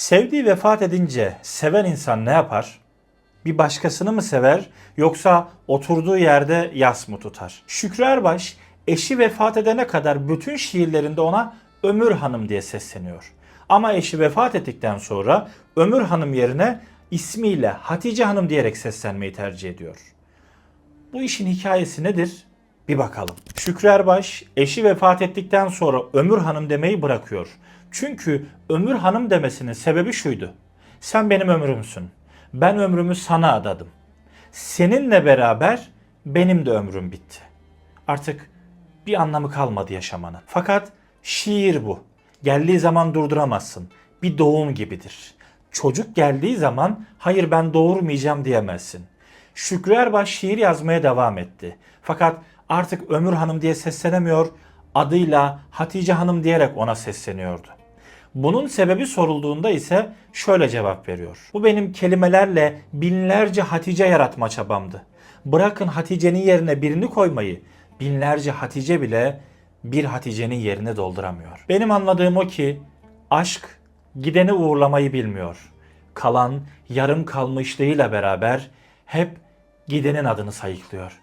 Sevdiği vefat edince seven insan ne yapar? Bir başkasını mı sever yoksa oturduğu yerde yas mı tutar? Şükrü Erbaş eşi vefat edene kadar bütün şiirlerinde ona Ömür Hanım diye sesleniyor. Ama eşi vefat ettikten sonra Ömür Hanım yerine ismiyle Hatice Hanım diyerek seslenmeyi tercih ediyor. Bu işin hikayesi nedir? Bir bakalım. Şükrü Erbaş eşi vefat ettikten sonra Ömür Hanım demeyi bırakıyor. Çünkü Ömür Hanım demesinin sebebi şuydu. Sen benim ömrümsün. Ben ömrümü sana adadım. Seninle beraber benim de ömrüm bitti. Artık bir anlamı kalmadı yaşamanın. Fakat şiir bu. Geldiği zaman durduramazsın. Bir doğum gibidir. Çocuk geldiği zaman hayır ben doğurmayacağım diyemezsin. Şükrü Erbaş şiir yazmaya devam etti. Fakat artık Ömür Hanım diye seslenemiyor, adıyla Hatice Hanım diyerek ona sesleniyordu. Bunun sebebi sorulduğunda ise şöyle cevap veriyor. Bu benim kelimelerle binlerce Hatice yaratma çabamdı. Bırakın Hatice'nin yerine birini koymayı, binlerce Hatice bile bir Hatice'nin yerini dolduramıyor. Benim anladığım o ki aşk gideni uğurlamayı bilmiyor. Kalan yarım kalmışlığıyla beraber hep gidenin adını sayıklıyor.